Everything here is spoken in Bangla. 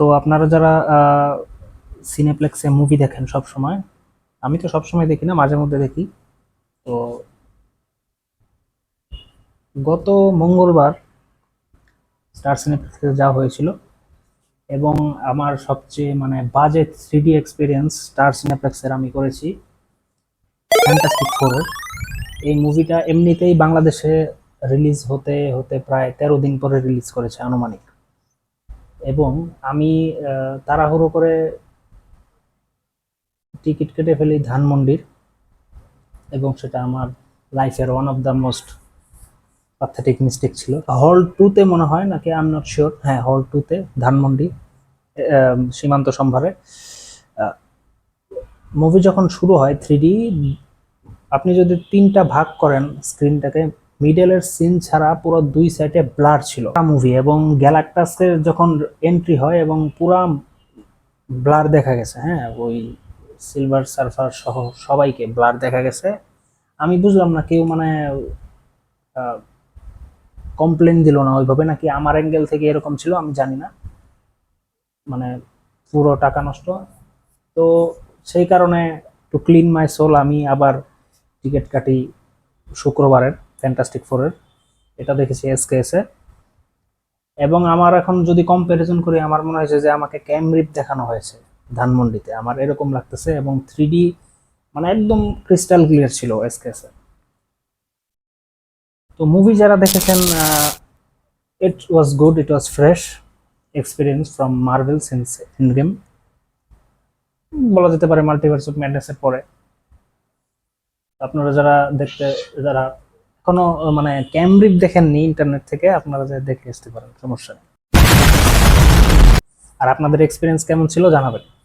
তো আপনারা যারা সিনেপ্লেক্সে মুভি দেখেন সব সময় আমি তো সব সময় দেখি না, মাঝে মধ্যে দেখি। তো গত মঙ্গলবার স্টার সিনেপ্লেক্সে যাওয়া হয়েছিল এবং আমার সবচেয়ে মানে budget three D experience star সিনেপ্লেক্সের আমি করেছি ফ্যান্টাস্টিক ফোরের এই মুভিটা এমনিতেই বাংলাদেশে রিলিজ হতে হতে প্রায় তেরো দিন পরে রিলিজ করেছে আনুমানিক। এবং আমি তাড়াহুড়ো করে টিকিট কেটে ফেলি ধানমন্ডির, এবং সেটা আমার লাইফের one of the most pathetic mistake ছিল। হল টুতে মনে হয় নাকি? আই এম নট শিওর হ্যাঁ হল টুতে ধানমন্ডি সীমান্ত সম্ভারে। মুভি যখন শুরু হয় থ্রি আপনি যদি তিনটা ভাগ করেন স্ক্রিনটাকে মিডলের সিন ছাড়া পুরো দুই সাইডে ব্লার ছিল। মুভি এবং গ্যালাক্টাসের যখন এন্ট্রি হয় এবং পুরা ব্লার দেখা গেছে হ্যাঁ ওই সিলভার সার্ফার সহ সবাইকে ব্লার দেখা গেছে। আমি বুঝলাম না কেউ মানে কমপ্লেন দিল না ওইভাবে, নাকি আমার অ্যাঙ্গেল থেকে এরকম ছিল, আমি জানি না। মানে পুরো টাকা নষ্ট। তো সেই কারণে টু ক্লিন মাই সোল আমি আবার টিকিট কাটি শুক্রবারের। ফ্যান্টাস্টিক ফোরের এটা দেখেছি এসকেএসে এবং আমার এখন যদি কম্প্যারিজন করি, আমার মনে হয়েছে যে আমাকে ক্যামরিপ দেখানো হয়েছে ধানমন্ডিতে। আমার এরকম লাগতেছে এবং থ্রি মানে একদম ক্রিস্টাল ক্লিয়ার ছিল এসকেএসে তো মুভি যারা দেখেছেন it was good it was fresh experience from Marvel since endgame বলা যেতে পারে মাল্টিভার্স অফ ম্যাডনেসের পরে। আপনারা যারা দেখতে, যারা আহ, মানে ক্যামরিপ দেখেননি ইন্টারনেট থেকে আপনারা যে দেখে আসতে পারেন সমস্যা নেই। আর আপনাদের এক্সপিরিয়েন্স কেমন ছিল জানাবেন।